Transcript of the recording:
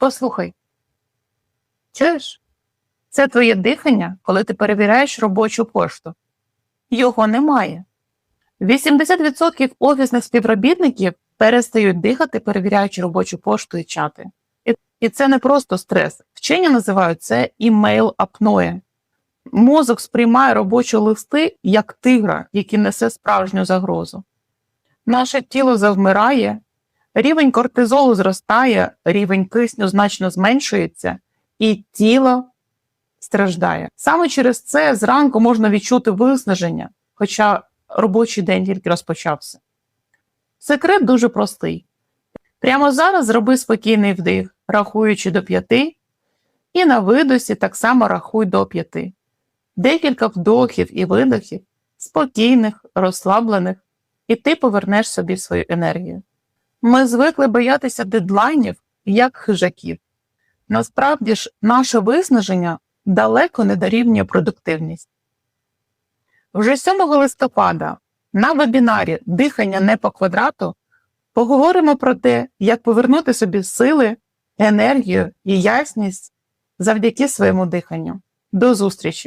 Послухай. Чуєш? Це твоє дихання, коли ти перевіряєш робочу пошту. Його немає. 80% офісних співробітників перестають дихати, перевіряючи робочу пошту і чати. І, це не просто стрес. Вчені називають це імейл апноє. Мозок сприймає робочі листи як тигра, який несе справжню загрозу. Наше тіло завмирає, рівень кортизолу зростає, рівень кисню значно зменшується, і тіло страждає. Саме через це зранку можна відчути виснаження, хоча робочий день тільки розпочався. Секрет дуже простий. Прямо зараз зроби спокійний вдих, рахуючи до п'яти, і на видосі так само рахуй до п'яти. Декілька вдохів і видохів, спокійних, розслаблених, і ти повернеш собі свою енергію. Ми звикли боятися дедлайнів як хижаків. Насправді ж, наше виснаження далеко не дорівнює продуктивність. Вже 7 листопада на вебінарі Дихання не по квадрату поговоримо про те, як повернути собі сили, енергію і ясність завдяки своєму диханню. До зустрічі!